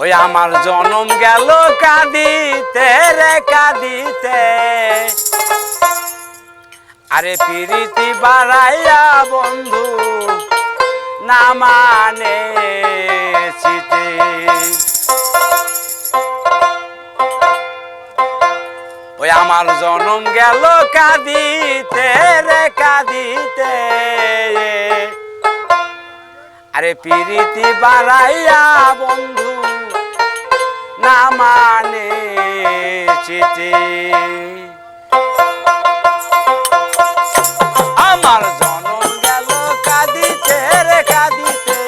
ওই আমার জনম গেল কাঁদিতে রে, কাঁদিতে। আরে প্রীতি বাড়াইয়া বন্ধু, না মানে ওই আমার জনম গেল কাঁদিতে রে, কাঁদিতে। আরে প্রীতি বাড়াইয়া বন্ধু, না মানে চিঠি। আমার জনম গেল কাঁদিতে রে কাঁদিতে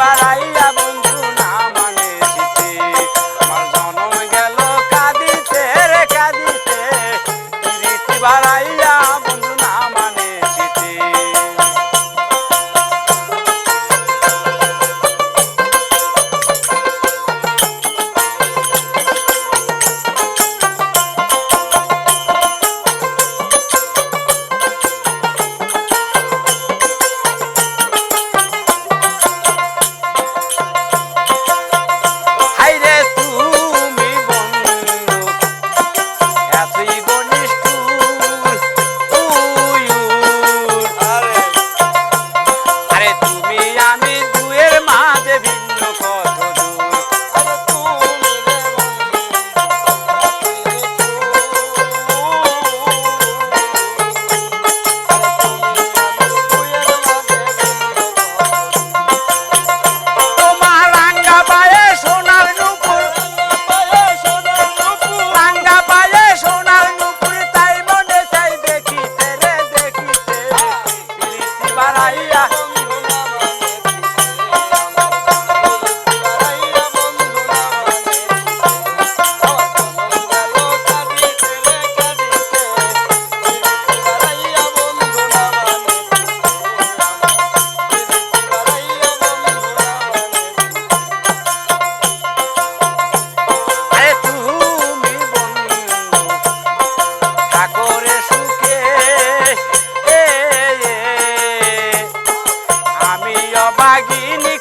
বাড়াইয়া বন্ধু, না মানে চিঠি। আমার জনম গেল কাঁদিতে রে কাঁদিতে, প্রীতি বাড়াইয়া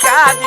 ಕಾದಿ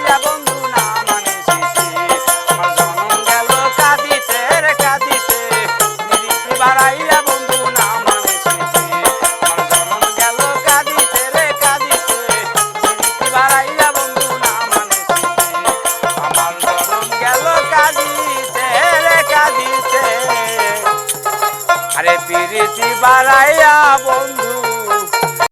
পিরিতি বাড়াইয়া বন্ধু